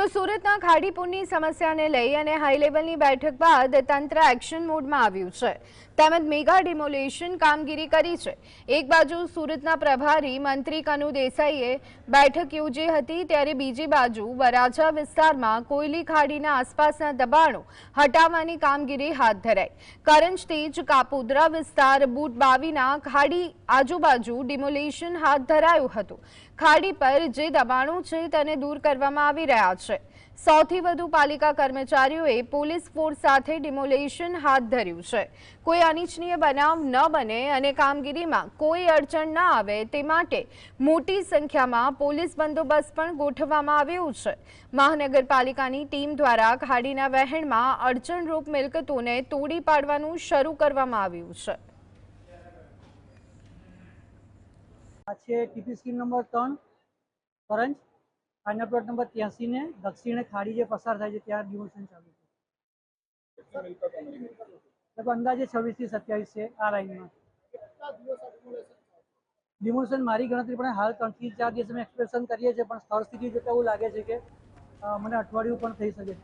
તો સુરતના ખાડીપુરની સમસ્યાને લઈ અને હાઈ લેવલની બેઠક બાદ તંત્ર એક્શન મોડમાં આવ્યું છે. તેમજ મેગા ડિમોલેશન કામગીરી કરી છે. એક બાજુ સુરતના પ્રભારી મંત્રી કનુ દેસાઈએ બેઠક યોજી હતી, ત્યારે બીજી બાજુ વરાછા વિસ્તારમાં કોયલી ખાડીના આસપાસના દબાણો હટાવવાની કામગીરી હાથ ધરાઈ. કરંજથી કાપોદ્રા વિસ્તાર બુટ બાવીના ખાડી આજુબાજુ ડિમોલેશન હાથ ધરાયું હતું. ખાડી પર જે દબાણો છે તેને દૂર કરવામાં આવી રહ્યા છે. સૌથી વધુ પાલિકા કર્મચારીઓએ પોલીસ ફોર્સ સાથે ડિમોલેશન હાથ ધર્યું છે. કોઈ અનિચ્છનીય બનાવ ન બને અને કામગીરીમાં કોઈ અડચણ ન આવે તે માટે મોટી સંખ્યામાં પોલીસ બંદોબસ્ત પણ ગોઠવવામાં આવ્યો છે. મહાનગરપાલિકાની ટીમ દ્વારા ખાડીના વહેણમાં અડચણરૂપ મિલકતોને તોડી પાડવાનું શરૂ કરવામાં આવ્યું છે. છે ટીપી સ્કીમ નંબર ત્રણ, ફરંજ. ફાઇનલ પ્લોટ નંબર ત્યાસી ને દક્ષિણે ખાડી જે પસાર થાય છે, ત્યાં ડિમોશન ચાલુ છે. લગભગ અંદાજે છવ્વીસથી સત્યાવીસ છે આ લાઇનમાં ડિમોશન મારી ગણતરી, પણ હાલ ત્રણથી ચાર દિવસ અમે એક્સપ્રેશન કરીએ છીએ, પણ સ્થળ સ્થિતિ જોતા એવું લાગે છે કે મને અઠવાડિયું પણ થઈ શકે. છે